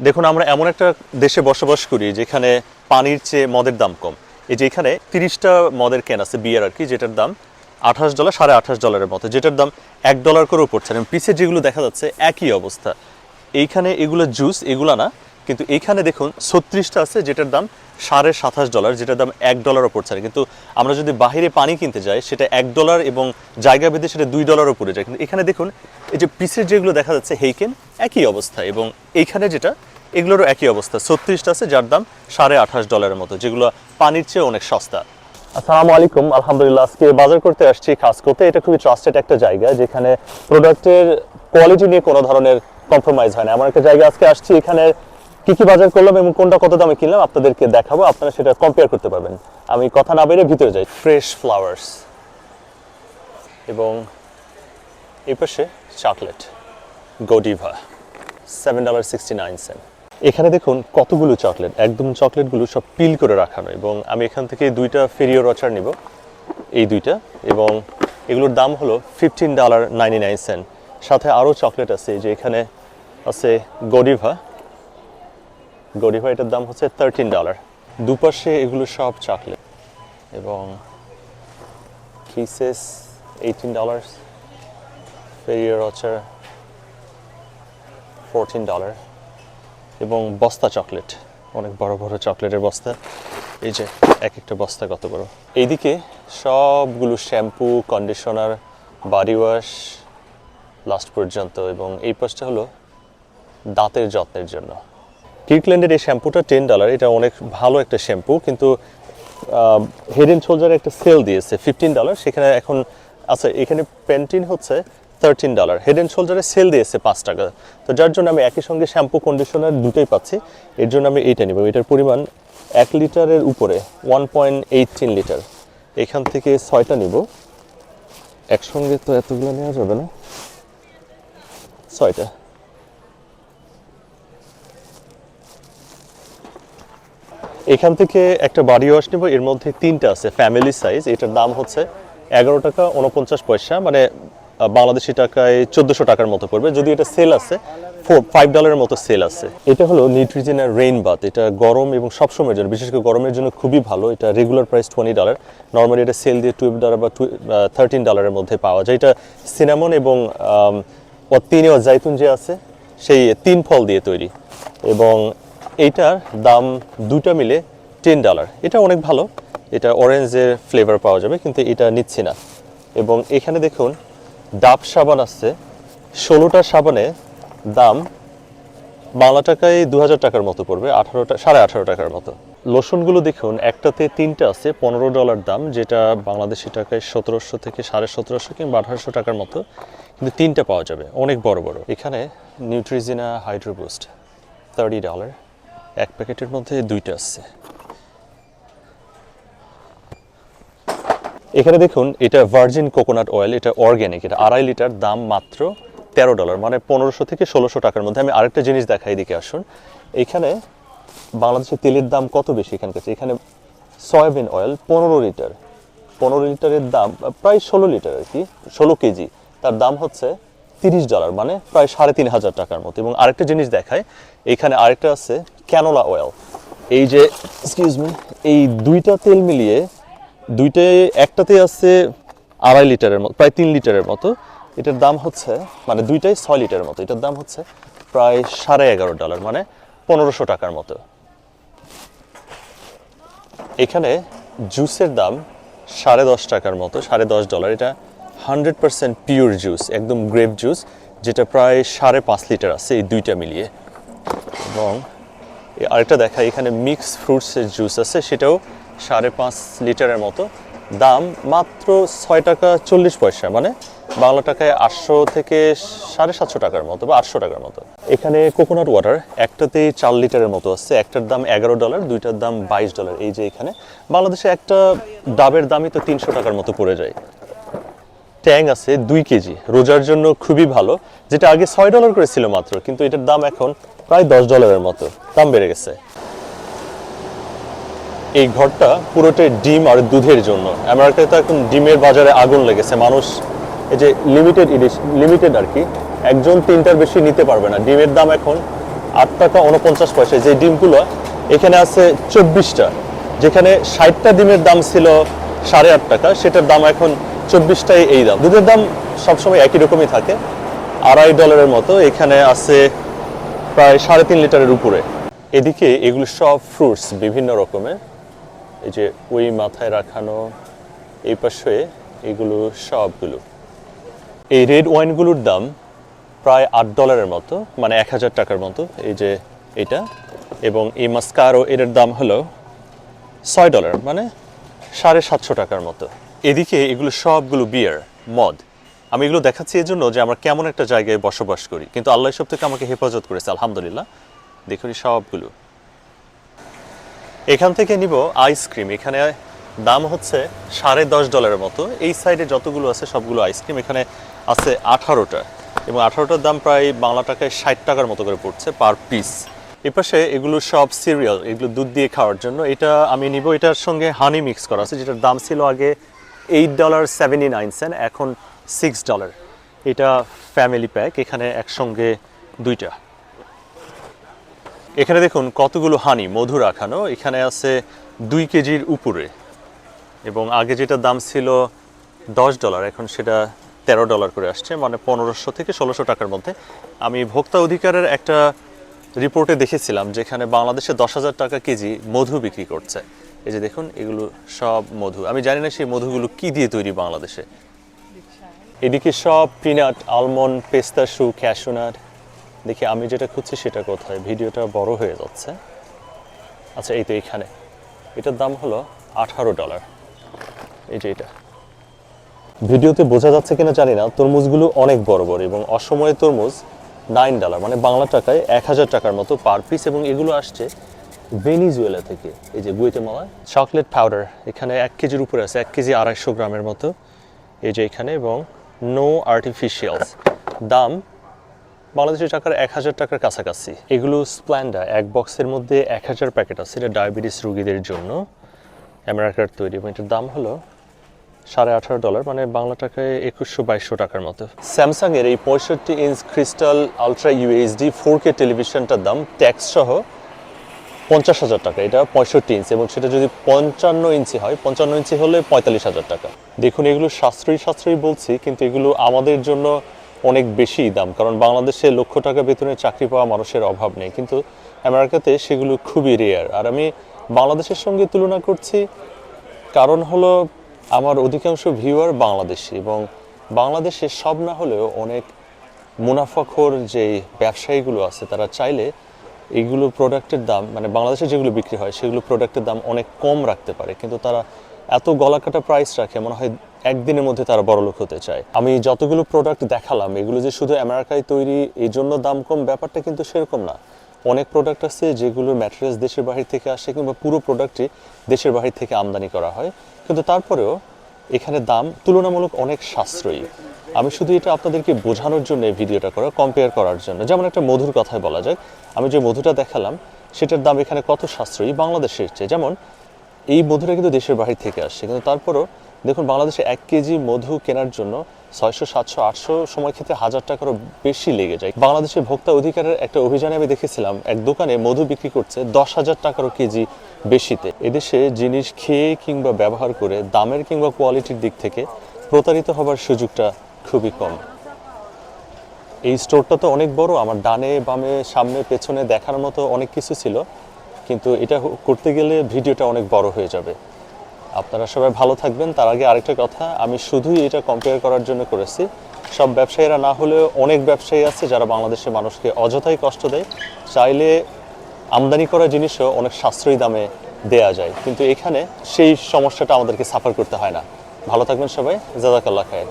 দেখুন, আমরা এমন একটা দেশে বসবাস করি যেখানে পানির চেয়ে মদের দাম কম। এই যে এখানে তিরিশটা মদের ক্যান আছে বিয়ার আর কি, যেটার দাম আঠাশ ডলার সাড়ে আঠাশ ডলারের মতো, যেটার দাম এক ডলার করেও পড়ছে না পিছে যেগুলো দেখা যাচ্ছে একই অবস্থা। এইখানে এগুলো জুস এগুলা না কিন্তু এইখানে দেখুন ছত্রিশটা আছে, যেটার দাম সাড়ে সাতাশ ডলার যেটার দাম এক ডলারও পড়ছে না। কিন্তু আমরা যদি বাইরে পানি কিনতে যাই, সেটা এক ডলার এবং জায়গা ভেদে সেটা দুই ডলারও পড়ে যায়। কিন্তু এখানে দেখুন, এই যে পিসের যেগুলো দেখা যাচ্ছে হেইকেন একই অবস্থা এবং এইখানে যেটা, এগুলোরও একই অবস্থা। ছত্রিশটা আছে, যার দাম সাড়ে আঠাশ ডলারের মতো, যেগুলো পানির চেয়ে অনেক সস্তা। আসসালামু আলাইকুম, আলহামদুলিল্লাহ। আজকে বাজার করতে আসছি করতে এটা খুবই ট্রাস্টেড একটা জায়গা, যেখানে প্রোডাক্টের কোয়ালিটি নিয়ে কোনো ধরনের কম্প্রোমাইজ হয় না। এমন একটা জায়গা আজকে আসছি, এখানে কি কি বাজার করলাম এবং কোনটা কত দামে কিনলাম আপনাদেরকে দেখাবো। আপনারা সেটা কম্পেয়ার করতে পারবেন। আমি কথা না বেরিয়ে ভিতরে যাই। ফ্রেশ ফ্লাওয়ার্স এবং এই পাশে chocolate Godiva seven dollar sixty nine cent এখানে দেখুন কতগুলো চকলেট একদম চকলেটগুলো সব পিল করে রাখানো এবং আমি এখান থেকে দুইটা ফেরিও রচার নিব, এই দুইটা এবং এগুলোর দাম হলো fifteen dollar ninety nine cent সাথে আরও চকলেট আছে যে এখানে আছে গডিভা গডিভা এটার দাম হচ্ছে থার্টিন ডলার দুপাশে এগুলো সব চকলেট এবং kisses eighteen dollar Ferrero Rocher fourteen dollar এবং বস্তা চকলেট অনেক বড় বড় চকলেটের বস্তা। এই যে এক একটা বস্তা কত বড় এইদিকে সবগুলো shampoo conditioner body wash last পর্যন্ত। এবং এই পাশটা হলো দাঁতের যত্নের জন্য। কির্কল্যান্ডের এই শ্যাম্পুটা টেন ডলার এটা অনেক ভালো একটা শ্যাম্পু, কিন্তু হেড অ্যান্ড শোল্ডারে একটা সেল দিয়েছে ফিফটিন ডলার সেখানে এখন আচ্ছা এখানে প্যান্টিন হচ্ছে থার্টিন ডলার হেড অ্যান্ড শোল্ডারে সেল দিয়েছে পাঁচ টাকা। তো যার জন্য আমি একই সঙ্গে শ্যাম্পু কন্ডিশনার দুটোই পাচ্ছি, এর জন্য আমি এইটা নিব, এটার পরিমাণ এক লিটারের উপরে ওয়ান পয়েন্ট এইটিন লিটার এখান থেকে ছয়টা নিব। একসঙ্গে তো এতগুলো নেওয়া যাবে না। ছয়টা। এখান থেকে একটা বাড়ি ওয়াশ এর মধ্যে তিনটা আছে ফ্যামিলি সাইজ এটার দাম হচ্ছে এগারো টাকা উনপঞ্চাশ পয়সা মানে বাংলাদেশি টাকায় চোদ্দোশো টাকার মতো পড়বে। যদি এটা সেল আছে ফোর ফাইভ ডলারের মতো সেল আছে। এটা হলো নিউট্রিজেনার রেইন বাথ এটা গরম এবং সবসময়ের জন্য, বিশেষ করে গরমের জন্য খুবই ভালো, এটা regular price twenty dollar normally এটা সেল দিয়ে টুয়েলভ ডলার বা থার্টিন ডলারের মধ্যে পাওয়া যায়। এটা সিনামন এবং তিনে জাইতুন যে আছে, সেই তিন ফল দিয়ে তৈরি এবং এইটার দাম দুটো মিলে টেন ডলার এটা অনেক ভালো। এটা অরেঞ্জের ফ্লেভার পাওয়া যাবে, কিন্তু এটা নিচ্ছি না। এবং এখানে দেখুন, ডাব সাবান আসছে। ষোলোটা সাবানে দাম বাংলা টাকায় দু হাজার টাকার মতো পড়বে, আঠারোটা সাড়ে আঠারো টাকার মতো। লোশনগুলো দেখুন, একটাতে তিনটা আছে, পনেরো ডলার দাম, যেটা বাংলাদেশি টাকায় সতেরোশো থেকে সাড়ে সতেরোশো কিংবা আঠারোশো টাকার মতো। কিন্তু তিনটা পাওয়া যাবে, অনেক বড় বড়। এখানে নিউট্রিজিনা হাইড্রোবুস্ট থার্টি ডলার এক প্যাকেটের মধ্যে দুইটা আছে। এখানে দেখুন, এটা ভার্জিন কোকোনাট অয়েল এটা অর্গ্যানিক এটা আড়াই লিটার দাম মাত্র তেরো ডলার মানে পনেরোশো থেকে ষোলোশো টাকার মধ্যে। আমি আরেকটা জিনিস দেখাই দিকে আসুন। এখানে বাংলাদেশের তেলের দাম কত বেশি এখানকার? এখানে সয়াবিন অয়েল পনেরো লিটার। পনেরো লিটারের দাম, প্রায় ষোলো লিটার আর কি, ষোলো কেজি। তার দাম হচ্ছে তিরিশ ডলার মানে প্রায় সাড়ে তিন হাজার টাকার মতো। এবং আরেকটা জিনিস দেখায় এখানে আরেকটা আছে ক্যানোলা অয়েল এই যে এক্সকিউজ মি এই দুইটা তেল মিলিয়ে দুইটায় একটাতে আছে আড়াই লিটারের মতো, প্রায় তিন লিটারের মতো। এটার দাম হচ্ছে মানে দুইটাই ছয় লিটারের মতো। এটার দাম হচ্ছে প্রায় সাড়ে এগারো ডলার মানে পনেরোশো টাকার মতো। এখানে জুসের দাম সাড়ে দশ টাকার মতো, সাড়ে দশ ডলার এটা হান্ড্রেড পার্সেন্ট পিওর জুস একদম গ্রেপ জুস যেটা প্রায় সাড়ে পাঁচ লিটার আছে এই দুইটা মিলিয়ে। এবং আরেকটা দেখা এখানে মিক্স ফ্রুটসের জুস আছে, সেটাও সাড়ে পাঁচ লিটারের মতো। দাম মাত্র ছয় টাকা চল্লিশ পয়সা মানে বাংলা টাকায় আটশো থেকে সাড়ে সাতশো টাকার মতো বা আটশো টাকার মতো। এখানে কোকোনাট ওয়াটার একটাতেই চার লিটারের মতো আছে, একটার দাম এগারো ডলার দুইটার দাম বাইশ ডলার এই যে এখানে, বাংলাদেশে একটা ডাবের দামই তো তিনশো টাকার মতো পড়ে যায়। ট্যাং আছে দুই কেজি। রোজার জন্য খুবই ভালো, যেটা আগে ছয় ডলার করে ছিল মাত্র, কিন্তু এটার দাম এখন প্রায় দশ ডলারের মতো। দাম বেড়ে গেছে। এই ঘরটা পুরোটাই ডিম আর দুধের জন্য। আমেরিকায় তো এখন ডিমের বাজারে আগুন লেগেছে। মানুষ এই যে লিমিটেড লিমিটেড আর কি, একজন তিনটার বেশি নিতে পারবে না। ডিমের দাম এখন আট টাকা উনপঞ্চাশ পয়সা। যে ডিমগুলো, এখানে আছে চব্বিশটা, যেখানে ষাটটা ডিমের দাম ছিল সাড়ে আট টাকা, সেটার দাম এখন চব্বিশটাই এই দাম। দুধের দাম সবসময় একই রকমই থাকে। আড়াই ডলারের মতো। এখানে আছে প্রায় সাড়ে তিন লিটারের উপরে। এদিকে এগুলো সব ফ্রুটস বিভিন্ন রকমের। এই যে ওই মাথায় রাখানো, এই পাশে এগুলো সবগুলো। এই রেড ওয়াইনগুলোর দাম প্রায় আট ডলারের মতো মানে এক হাজার টাকার মতো। এই যে এটা। এবং এই মাস্কারো এটার দাম হলো ছয় ডলার মানে সাড়ে সাতশো টাকার মতো। এদিকে এগুলো সবগুলো বিয়ার মদ। আমি এগুলো দেখাচ্ছি এই জন্য যে আমরা কেমন একটা জায়গায় বসবাস করি। কিন্তু আল্লাহ সব থেকে আমাকে হেফাজত করেছে, আলহামদুলিল্লাহ। দেখুন সবগুলো। এখান থেকে নিব আইসক্রিম এখানে দাম হচ্ছে সাড়ে দশ ডলারের মতো। এই সাইডে যতগুলো আছে সবগুলো আইসক্রিম এখানে আছে আঠারোটা। এবং আঠারোটার দাম প্রায় বাংলা টাকায় ষাট টাকার মতো করে পড়ছে পার পিস এপাশে এগুলো সব সিরিয়াল এগুলো দুধ দিয়ে খাওয়ার জন্য। এটা আমি নিব। এটার সঙ্গে হানি মিক্স করা আছে, যেটার দাম ছিল আগে eight dollar seventy nine cent এখন সিক্স ডলার এটা ফ্যামিলি প্যাক এখানে একসঙ্গে দুইটা। এখানে দেখুন কতগুলো হানি মধু রাখানো। এখানে আছে দুই কেজির উপরে। এবং আগে যেটা দাম ছিল দশ ডলার এখন সেটা তেরো ডলার করে আসছে মানে পনেরোশো থেকে ষোলোশো টাকার মধ্যে। আমি ভোক্তা অধিকারের একটা রিপোর্টে দেখেছিলাম, যেখানে বাংলাদেশে দশ হাজার টাকা কেজি মধু বিক্রি করছে। এই যে দেখুন, এগুলো সব মধু। আমি জানি না সেই মধুগুলো কি দিয়ে তৈরি বাংলাদেশে। এদিকে সব পিনাট আলমন্ড পেস্তা শু ক্যাশুনাট দেখি, আমি যেটা খুঁজছি সেটা কোথায়? ভিডিওটা বড় হয়ে যাচ্ছে। আচ্ছা এই তো এখানে। এটার দাম হলো আঠারো ডলার। এই যে এটা। ভিডিওতে বোঝা যাচ্ছে কিনা জানি না। তরমুজগুলো অনেক বড় বড় এবং অসময়ে তরমুজ নাইন ডলার মানে বাংলা টাকায় এক হাজার টাকার মতো পার পিস এবং এগুলো আসছে ভেনিজুয়েলা থেকে, এই যে গুয়েতেমালা চকলেট পাউডার এখানে এক কেজির উপরে আছে, এক কেজি আড়াইশো গ্রামের মতো, এই যে এখানে, এবং নো আর্টিফিশিয়ালস দাম বাংলাদেশের টাকার এক হাজার টাকার কাছাকাছি। এগুলো স্প্ল্যান্ডা এক বক্সের মধ্যে এক হাজার প্যাকেট আছে, এটা ডায়াবেটিস রোগীদের জন্য আমেরিকার তৈরি, এবং এটার দাম হলো সাড়ে আঠারো ডলার মানে বাংলা টাকায় একুশশো বাইশশো টাকার মতো। স্যামসাং এর এই পঁয়ষট্টি inch crystal ultra UHD four K টেলিভিশনটার দাম ট্যাক্স সহ পঞ্চাশ হাজার টাকা, এটা পঁয়ষট্টি ইঞ্চি এবং সেটা যদি পঞ্চান্ন ইঞ্চি হয়, পঞ্চান্ন ইঞ্চি হলে পঁয়তাল্লিশ হাজার টাকা। দেখুন, এগুলো সাশ্রয়ী সাশ্রয়ী বলছি, কিন্তু এগুলো আমাদের জন্য অনেক বেশি দাম, কারণ বাংলাদেশে লক্ষ টাকা বেতনে চাকরি পাওয়া মানুষের অভাব নেই, কিন্তু আমেরিকাতে সেগুলো খুবই রেয়ার আর আমি বাংলাদেশের সঙ্গে তুলনা করছি, কারণ হলো আমার অধিকাংশ ভিউয়ার বাংলাদেশি এবং বাংলাদেশে সব না হলেও অনেক মুনাফাখোর যে ব্যবসায়ীগুলো আছে, তারা চাইলে এইগুলো প্রোডাক্টের দাম মানে বাংলাদেশে যেগুলো বিক্রি হয়, সেগুলো প্রোডাক্টের দাম অনেক কম রাখতে পারে। কিন্তু তারা এত গলাকাটা প্রাইস রাখে, মনে হয় একদিনের মধ্যে তারা বড়লোক হতে চায়। আমি যতগুলো প্রোডাক্ট দেখালাম, এগুলো যে শুধু আমেরিকায় তৈরি এই জন্য দাম কম, ব্যাপারটা কিন্তু সেরকম না। অনেক প্রোডাক্ট আছে যেগুলোর ম্যাটেরিয়ালস দেশের বাহির থেকে আসে কিংবা পুরো প্রোডাক্টই দেশের বাহির থেকে আমদানি করা হয়। কিন্তু তারপরেও এখানে দাম তুলনামূলক অনেক সাশ্রয়ী। আমি শুধু এটা আপনাদেরকে বোঝানোর জন্য ভিডিওটা করা কম্পেয়ার করার জন্য। যেমন একটা মধুর কথায় বলা যায়, আমি যে মধুটা দেখালাম, সেটার দাম এখানে কত সাশ্রয়ী বাংলাদেশের চেয়ে। যেমন, এই মধুটা কিন্তু দেশের বাহির থেকে আসছে, কিন্তু তারপরও দেখুন, বাংলাদেশে এক কেজি মধু কেনার জন্য ছয়শো, সাতশো, আটশো সময় ক্ষেত্রে হাজার টাকারও বেশি লেগে যায়। বাংলাদেশের ভোক্তা অধিকারের একটা অভিযানে আমি দেখেছিলাম, এক দোকানে মধু বিক্রি করছে দশ হাজার টাকারও কেজি বেশিতে। এদেশে জিনিস খেয়ে কিংবা ব্যবহার করে দামের কিংবা কোয়ালিটির দিক থেকে প্রতারিত হবার সুযোগটা খুবই কম। এই স্টোরটা তো অনেক বড়, আমার ডানে, বামে, সামনে, পেছনে দেখার মতো অনেক কিছু ছিল, কিন্তু এটা করতে গেলে ভিডিওটা অনেক বড় হয়ে যাবে। আপনারা সবাই ভালো থাকবেন। তার আগে আরেকটা কথা, আমি শুধুই এটা কম্পেয়ার করার জন্য করেছি। সব ব্যবসায়ীরা না হলেও অনেক ব্যবসায়ী আছে যারা বাংলাদেশের মানুষকে অযথাই কষ্ট দেয়। চাইলে আমদানি করা জিনিসও অনেক সাশ্রয়ী দামে দেয়া যায়। কিন্তু এখানে সেই সমস্যাটা আমাদেরকে সাফার করতে হয় না। ভালো থাকবেন সবাই। জাজাকাল্লাহ খায়ের।